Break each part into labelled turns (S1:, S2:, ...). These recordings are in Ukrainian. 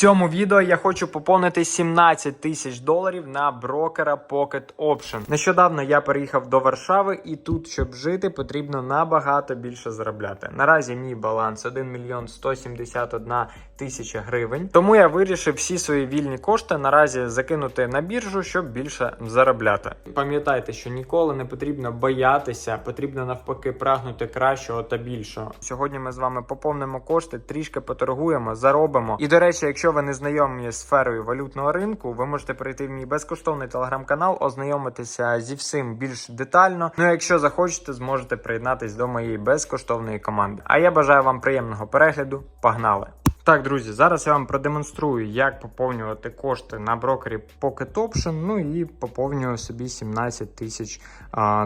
S1: цьому відео я хочу поповнити 17 тисяч доларів на брокера Pocket Option. Нещодавно я переїхав до Варшави, і тут, щоб жити, потрібно набагато більше заробляти. Наразі мій баланс 1 мільйон 171 тисяча гривень. Тому я вирішив всі свої вільні кошти наразі закинути на біржу, щоб більше заробляти. Пам'ятайте, що ніколи не потрібно боятися, потрібно навпаки прагнути кращого та більшого. Сьогодні ми з вами поповнимо кошти, трішки поторгуємо, заробимо. І до речі, якщо ви не знайомі з сферою валютного ринку, ви можете перейти в мій безкоштовний телеграм-канал, ознайомитися зі всім більш детально. Ну, а якщо захочете, зможете приєднатись до моєї безкоштовної команди. А я бажаю вам приємного перегляду. Погнали! Так, друзі, зараз я вам продемонструю, як поповнювати кошти на брокері Pocket Option, ну і поповнюю собі 17 тисяч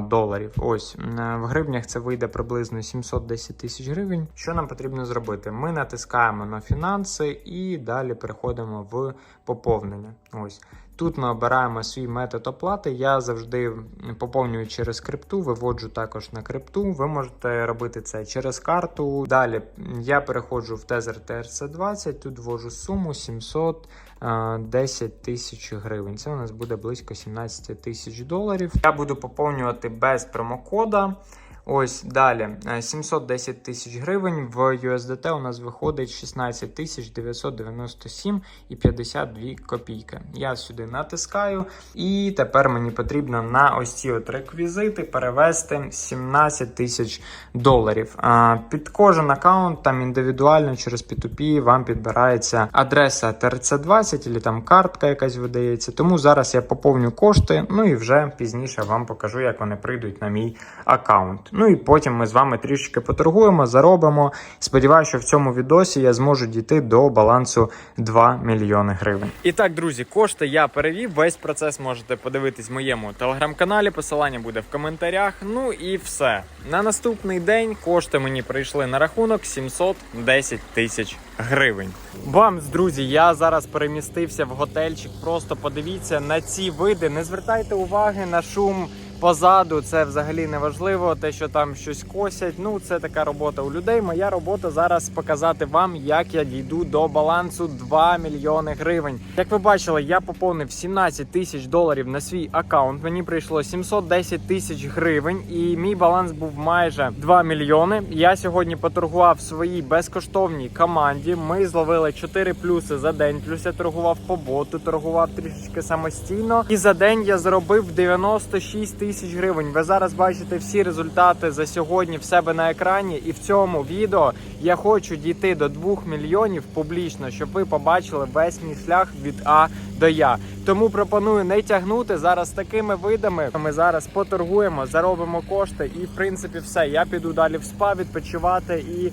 S1: доларів. Ось в гривнях це вийде приблизно 710 тисяч гривень. Що нам потрібно зробити? Ми натискаємо на фінанси і далі переходимо в поповнення. Ось. Тут ми обираємо свій метод оплати. Я завжди поповнюю через крипту, виводжу також на крипту. Ви можете робити це через карту. Далі я переходжу в Tether TRC20, тут ввожу суму 710 тисяч гривень. Це у нас буде близько 17 тисяч доларів. Я буду поповнювати без промокода. Ось далі е, 710 тисяч гривень в USDT у нас виходить 16 тисяч 997 і 52 копійки. Я сюди натискаю, і тепер мені потрібно на ось ці от реквізити перевести 17 тисяч доларів. Під кожен аккаунт там індивідуально через P2P вам підбирається адреса TRC20 або там картка якась видається. Тому зараз я поповню кошти, ну і вже пізніше вам покажу, як вони прийдуть на мій аккаунт. Ну і потім ми з вами трішки поторгуємо, заробимо. Сподіваюся, що в цьому відосі я зможу дійти до балансу 2 мільйони гривень. І так, друзі, кошти я перевів. Весь процес можете подивитись в моєму телеграм-каналі. Посилання буде в коментарях. Ну і все. На наступний день кошти мені прийшли на рахунок 710 тисяч гривень. Бамс, друзі, я зараз перемістився в готельчик. Просто подивіться на ці види. Не звертайте уваги на шум. Позаду це взагалі не важливо, те, що там щось косять. Ну, це така робота у людей. Моя робота зараз показати вам, як я дійду до балансу 2 мільйони гривень. Як ви бачили, я поповнив 17 тисяч доларів на свій аккаунт. Мені прийшло 710 тисяч гривень, і мій баланс був майже 2 мільйони. Я сьогодні поторгував своїй безкоштовній команді. Ми зловили 4 плюси за день. Плюс я торгував по боту, торгував трішечки самостійно. І за день я заробив 96 тисяч гривень. Ви зараз бачите всі результати за сьогодні в себе на екрані. І в цьому відео я хочу дійти до 2 мільйонів публічно, щоб ви побачили весь мій шлях від А до Я. Тому пропоную не тягнути зараз такими видами. Ми зараз поторгуємо, заробимо кошти, і в принципі все. Я піду далі в спа відпочивати і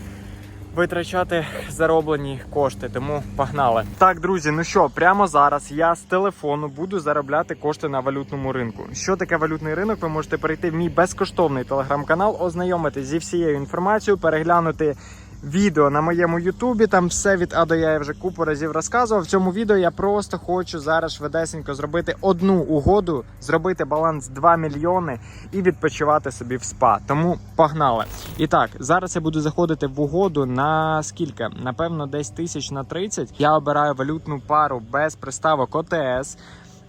S1: витрачати зароблені кошти. Тому погнали. Так, друзі, ну що, прямо зараз я з телефону буду заробляти кошти на валютному ринку. Що таке валютний ринок? Ви можете перейти в мій безкоштовний телеграм-канал, ознайомитись зі всією інформацією, переглянути. Відео на моєму Ютубі, там все від А до Я я вже купу разів розказував. В цьому відео я просто хочу зараз швидесенько зробити одну угоду, зробити баланс 2 мільйони і відпочивати собі в спа. Тому погнали. І так, зараз я буду заходити в угоду на скільки? Напевно, десь тисяч на 30. Я обираю валютну пару без приставок ОТС.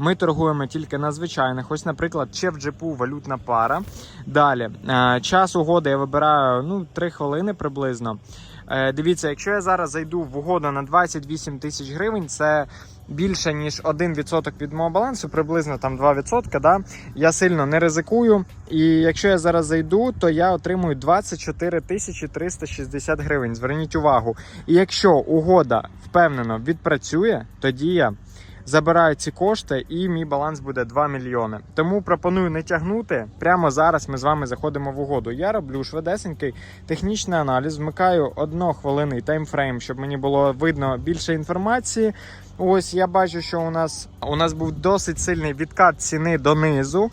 S1: Ми торгуємо тільки на звичайних. Ось, наприклад, ще в джипу валютна пара. Далі е, час угоди я вибираю ну 3 хвилини приблизно. Е, Дивіться, якщо я зараз зайду в угоду на 28 тисяч гривень, це більше ніж 1% від мого балансу, приблизно там 2%. Да? Я сильно не ризикую. І якщо я зараз зайду, то я отримую 24 тисячі 360 гривень. Зверніть увагу. І якщо угода впевнено відпрацює, тоді я. Забираю ці кошти, і мій баланс буде 2 мільйони. Тому пропоную не тягнути. Прямо зараз ми з вами заходимо в угоду. Я роблю швидесенький технічний аналіз, вмикаю однохвилинний таймфрейм, щоб мені було видно більше інформації. Ось я бачу, що у нас у нас був досить сильний відкат ціни донизу.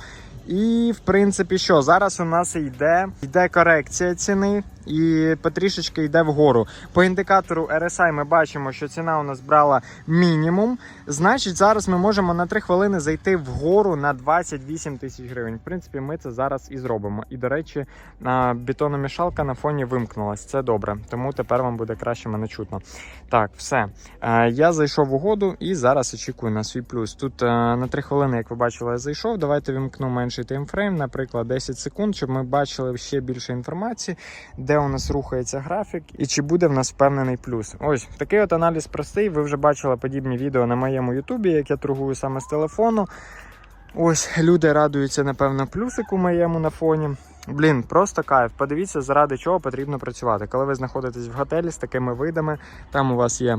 S1: І в принципі, що зараз у нас йде, йде корекція ціни. і потрішечки йде вгору. По індикатору RSI ми бачимо, що ціна у нас брала мінімум. Значить, зараз ми можемо на 3 хвилини зайти вгору на 28 тисяч гривень. В принципі, ми це зараз і зробимо. І до речі, бетономішалка на фоні вимкнулась. Це добре, тому тепер вам буде краще мене чутно. Так, все. Е, Я зайшов угоду і зараз очікую на свій плюс. Тут е, на 3 хвилини, як ви бачили, я зайшов. Давайте вімкну менший таймфрейм, наприклад, 10 секунд, щоб ми бачили ще більше інформації, де у нас рухається графік і чи буде в нас впевнений плюс. Ось такий от аналіз простий. Ви вже бачили подібні відео на моєму Ютубі, як я торгую саме з телефону. Ось люди радуються, напевно, плюсику моєму на фоні. Блін, просто кайф. Подивіться, заради чого потрібно працювати. Коли ви знаходитесь в готелі з такими видами, там у вас є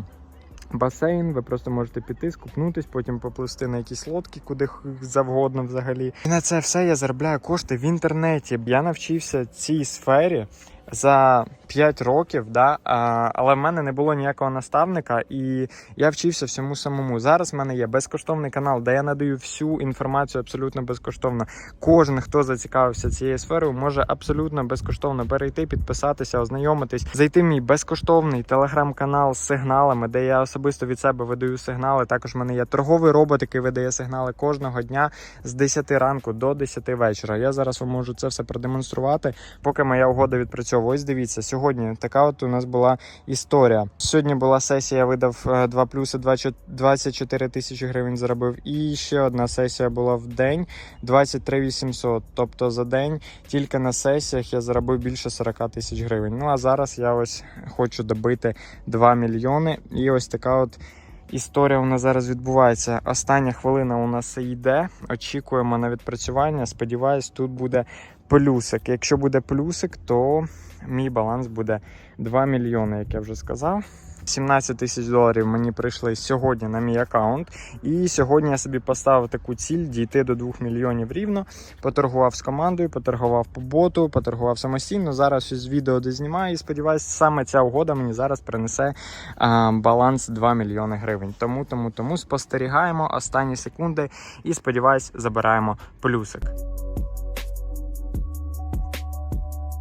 S1: басейн, ви просто можете піти, скупнутись, потім попливсти на якісь лодки, куди завгодно взагалі. І на це все я заробляю кошти в інтернеті. Я навчився цій сфері. За 5 років, да, але в мене не було ніякого наставника, і я вчився всьому самому. Зараз в мене є безкоштовний канал, де я надаю всю інформацію абсолютно безкоштовно. Кожен, хто зацікавився цією сферою, може абсолютно безкоштовно перейти, підписатися, ознайомитись, зайти в мій безкоштовний телеграм-канал з сигналами, де я особисто від себе видаю сигнали. Також в мене є торговий робот, який видає сигнали кожного дня з 10 ранку до 10 вечора. Я зараз вам можу це все продемонструвати, поки моя угода відпрацьовує. Ось дивіться, сьогодні така от у нас була історія. Сьогодні була сесія, я видав е, 2 плюси 24 тисячі гривень заробив. І ще одна сесія була в день 23 800. Тобто за день тільки на сесіях я заробив більше 40 тисяч гривень. Ну а зараз я ось хочу добити 2 мільйони. І ось така от. Історія у нас зараз відбувається. Остання хвилина у нас йде. Очікуємо на відпрацювання. Сподіваюсь, тут буде плюсик. Якщо буде плюсик, то мій баланс буде 2 мільйони, як я вже сказав. 17 тисяч доларів мені прийшли сьогодні на мій аккаунт. І сьогодні я собі поставив таку ціль дійти до 2 мільйонів рівно. Поторгував з командою, поторгував по боту, поторгував самостійно. Зараз ось відео де знімаю і сподіваюся, саме ця угода мені зараз принесе а, баланс 2 мільйони гривень. Тому, тому, тому спостерігаємо останні секунди і сподіваюсь, забираємо плюсик.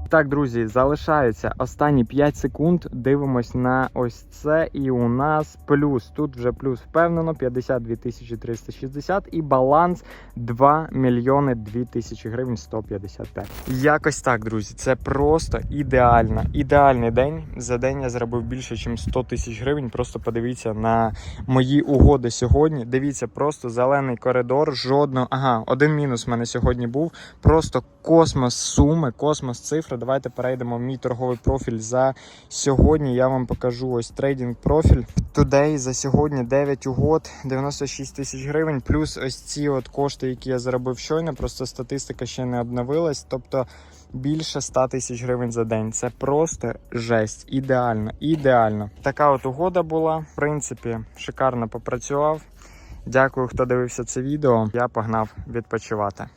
S1: Так, друзі, залишається останні 5 секунд. Дивимось на ось це. І у нас плюс. Тут вже плюс впевнено 52 тисячі 360 і баланс 2 мільйони 2 тисячі гривень 155. Якось так, друзі. Це просто ідеально. Ідеальний день. За день я заробив більше, ніж 100 тисяч гривень. Просто подивіться на мої угоди сьогодні. Дивіться, просто зелений коридор. Жодного. Ага, один мінус в мене сьогодні був. Просто космос суми, космос цифри. Давайте перейдемо в мій торговий профіль за сьогодні. Я вам покажу ось трейдинг профіль. Today за сьогодні 9 угод, 96 тисяч гривень. Плюс ось ці от кошти, які я заробив щойно. Просто статистика ще не обновилась. Тобто більше 100 тисяч гривень за день. Це просто жесть. Ідеально, ідеально. Така от угода була. В принципі, шикарно попрацював. Дякую, хто дивився це відео. Я погнав відпочивати.